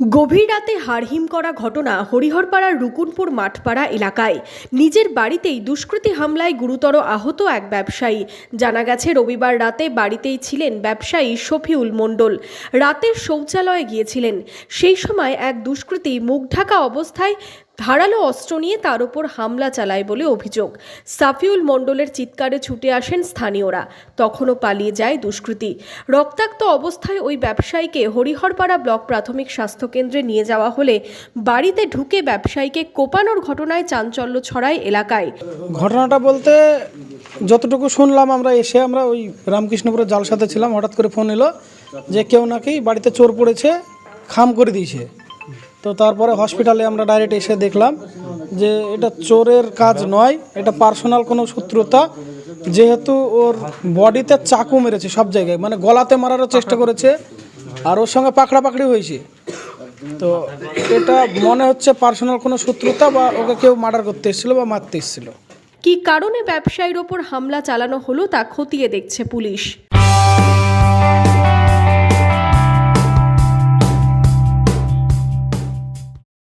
গভীর রাতে হারহিম করা ঘটনা হরিহরপাড়ার রুকুনপুর মাঠপাড়া এলাকায়। নিজের বাড়িতেই দুষ্কৃতী হামলায় গুরুতর আহত এক ব্যবসায়ী। জানা গেছে, রবিবার রাতে বাড়িতেই ছিলেন ব্যবসায়ী শফিউল মণ্ডল। রাতের শৌচালয়ে গিয়েছিলেন। সেই সময় এক দুষ্কৃতী মুখ ঢাকা অবস্থায় ধারালো অস্ত্র নিয়ে তার উপর হামলা চালায় বলে অভিযোগ। সাফিউল মণ্ডলের চিৎকারে ছুটে আসেন স্থানীয়রা। তখনও পালিয়ে যায় দুষ্কৃতী। রক্তাক্ত অবস্থায় ওই ব্যবসায়ীকে হরিহরপাড়া ব্লক প্রাথমিক স্বাস্থ্যকেন্দ্রে নিয়ে যাওয়া হলে বাড়িতে ঢুকে ব্যবসায়ীকে কোপানোর ঘটনায় চাঞ্চল্য ছড়ায় এলাকায়। ঘটনাটা বলতে যতটুকু শুনলাম আমরা, এসে আমরা ওই রামকৃষ্ণপুরের জালসাতে ছিলাম। হঠাৎ করে ফোন এলো যে কেউ নাকি বাড়িতে চোর পড়েছে, খাম করে দিয়েছে। তো তারপরে হসপিটালে আমরা ডাইরেক্ট এসে দেখলাম যে এটা চোরের কাজ নয়, এটা পার্সোনাল কোনো শত্রুতা। যেহেতু ওর বডিতে চাকু মেরেছে সব জায়গায় মানে গলাতে মারারও চেষ্টা করেছে, আর ওর সঙ্গে পাকড়া পাকড়ি হয়েছে। তো এটা মনে হচ্ছে পার্সোনাল কোনো শত্রুতা বা ওকে কেউ মার্ডার করতে এসেছিল বা মারতে এসেছিল। কী কারণে ব্যবসায়ীর ওপর হামলা চালানো হলো তা খতিয়ে দেখছে পুলিশ।